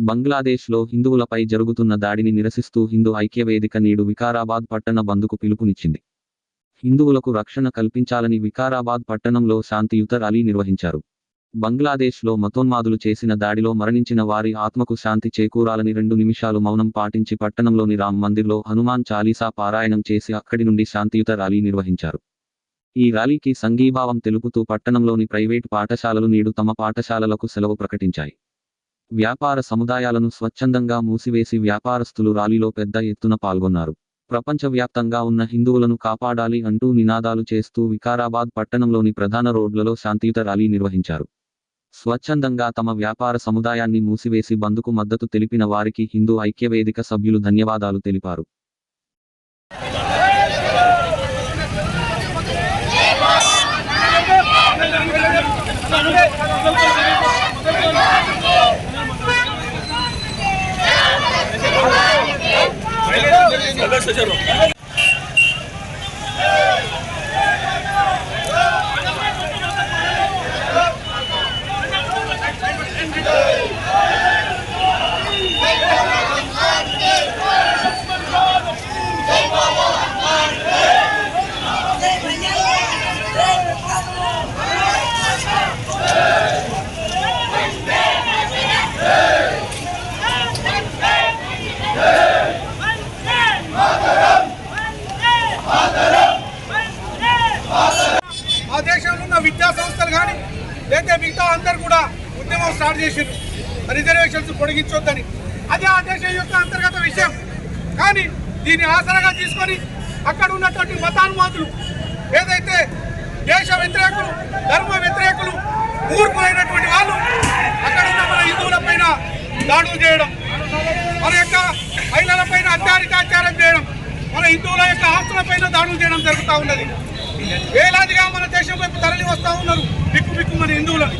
బంగ్లాదేశ్లో హిందువులపై జరుగుతున్న దాడిని నిరసిస్తూ హిందూ ఐక్యవేదిక నేడు వికారాబాద్ పట్టణ బంద్కు పిలుపునిచ్చింది. హిందువులకు రక్షణ కల్పించాలని వికారాబాద్ పట్టణంలో శాంతియుత ర్యాలీ నిర్వహించారు. బంగ్లాదేశ్లో మతోన్మాదులు చేసిన దాడిలో మరణించిన వారి ఆత్మకు శాంతి చేకూరాలని రెండు నిమిషాలు మౌనం పాటించి పట్టణంలోని రామ్ మందిర్లో హనుమాన్ చాలీసా పారాయణం చేసి అక్కడి నుండి శాంతియుత ర్యాలీ నిర్వహించారు. ఈ ర్యాలీకి సంఘీభావం తెలుపుతూ పట్టణంలోని ప్రైవేటు పాఠశాలలు నేడు తమ పాఠశాలలకు సెలవు ప్రకటించాయి. వ్యాపార సముదాయాలను స్వచ్ఛందంగా మూసివేసి వ్యాపారస్తులు ర్యాలీలో పెద్ద ఎత్తున పాల్గొన్నారు. ప్రపంచవ్యాప్తంగా ఉన్న హిందువులను కాపాడాలి అంటూ నినాదాలు చేస్తూ వికారాబాద్ పట్టణంలోని ప్రధాన రోడ్లలో శాంతియుత ర్యాలీ నిర్వహించారు. స్వచ్ఛందంగా తమ వ్యాపార సముదాయాన్ని మూసివేసి బంద్కు మద్దతు తెలిపిన వారికి హిందూ ఐక్యవేదిక సభ్యులు ధన్యవాదాలు తెలిపారు. ఆ దేశంలో ఉన్న విద్యా సంస్థలు కానీ లేదా మిగతా అందరు కూడా ఉద్యమం స్టార్ట్ చేసిండ్రు. రిజర్వేషన్స్ పొడిగించొద్దని. అదే ఆ దేశం యొక్క అంతర్గత విషయం. కానీ దీన్ని ఆసరాగా తీసుకొని అక్కడ ఉన్నటువంటి మతానుమాతులు ఏదైతే దేశ వ్యతిరేకులు ధర్మ వ్యతిరేకులు ఊర్పులైనటువంటి వాళ్ళు అక్కడ ఉన్న మన హిందువుల పైన దాడులు చేయడం. మన యొక్క మహిళల పైన అత్యాచారం మన హిందువుల యొక్క ఆస్తులపైన దాడులు చేయడం జరుగుతూ ఉన్నది. వేలాదిగా మన దేశం వైపు తరలి వస్తూ ఉన్నారు బిక్కు బిక్కు మన హిందువులను.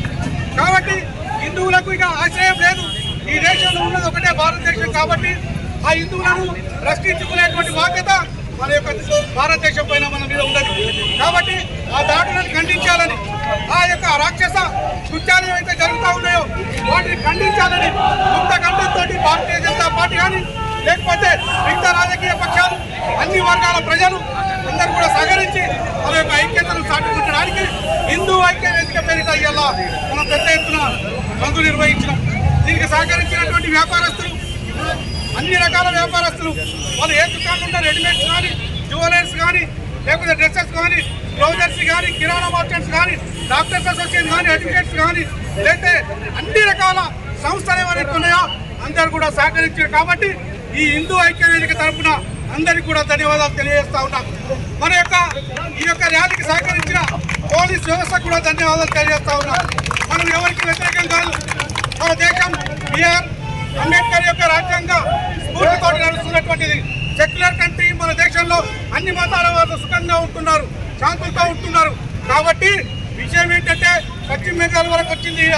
కాబట్టి హిందువులకు ఇక ఆశ్రయం లేదు. ఈ దేశంలో ఉన్నది ఒకటే భారతదేశం కాబట్టి ఆ హిందువులను రక్షించుకునేటువంటి బాధ్యత మన యొక్క భారతదేశం పైన మన మీద ఉన్నది కాబట్టి ఆ దాడులను ఖండించాలని ఆ యొక్క రాక్షస కృత్యాలు ఏవైతే జరుగుతూ ఉన్నాయో వాటిని ఖండించాలని ముక్త ఖండంతో భారతీయ జనతా పార్టీ కానీ లేకపోతే మిగతా రాజకీయ పక్షాలు తెలంగాణ ప్రజలు అందరూ కూడా సహకరించి మన యొక్క ఐక్యతను సాటుకుంటడానికి హిందూ ఐక్య వేదిక పేరిట అయ్యేలా మనం పెద్ద ఎత్తున బంధు నిర్వహించినాం. దీనికి సహకరించినటువంటి వ్యాపారస్తులు అన్ని రకాల వ్యాపారస్తులు వాళ్ళు ఏ దుకాణం ఉన్న రెడీమేడ్స్ కానీ జ్యువెలర్స్ కానీ లేకపోతే డ్రెస్సెస్ కానీ బ్లౌజర్స్ కానీ కిరాణా మార్కెట్స్ కానీ డాక్టర్స్ అసోసియేషన్ కానీ అడ్వకేట్స్ కానీ లేకపోతే అన్ని రకాల సంస్థలు ఏవైతే ఉన్నాయో అందరూ కూడా సహకరించారు. కాబట్టి ఈ హిందూ ఐక్య వేదిక తరపున అందరికీ కూడా ధన్యవాదాలు తెలియజేస్తా ఉన్నాం. మన యొక్క ఈ యొక్క ర్యాలీకి సహకరించిన పోలీస్ వ్యవస్థకు కూడా ధన్యవాదాలు తెలియజేస్తా ఉన్నాం. మనం ఎవరికి వ్యతిరేకం కాదు. మన దేశం బిఆర్ అంబేద్కర్ యొక్క రాజ్యాంగ స్ఫూర్తితో నడుస్తున్నటువంటిది. సెక్యులర్ కంట్రీ మన దేశంలో అన్ని మతాల వారు సుఖంగా ఉంటున్నారు శాంతులతో ఉంటున్నారు. కాబట్టి విషయం ఏంటంటే పశ్చిమ బెంగాల్ వరకు వచ్చింది ఈ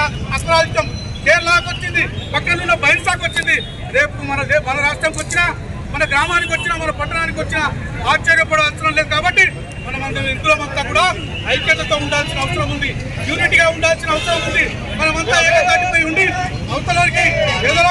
కేరళకు వచ్చింది పక్కన బహిర్సాకు వచ్చింది. రేపు మన మన రాష్ట్రంకి వచ్చినా మన గ్రామానికి వచ్చినా మన పట్టణానికి వచ్చినా ఆశ్చర్యపడవలసిన లేదు కాబట్టి మనం అందరం ఇందులోమంతా కూడా ఐక్యతతో ఉండాల్సిన అవసరం ఉంది. యూనిట్గా ఉండాల్సిన అవసరం ఉంది. మనమంతా ఏకతాటిపై ఉండి అవతలకి ఏదో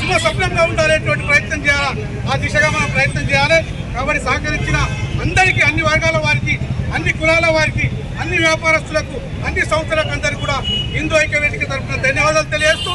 శుభ స్వప్నంగా ఉండాలనేటువంటి ప్రయత్నం చేయాలా? ఆ దిశగా మనం ప్రయత్నం చేయాలి. కాబట్టి సహకరించిన అందరికీ అన్ని వర్గాల వారికి అన్ని కులాల వారికి అన్ని వ్యాపారస్తులకు అన్ని సంస్థలకు అందరికీ కూడా హిందూ ఐక్యవేదిక తరఫున ధన్యవాదాలు తెలియజేస్తూ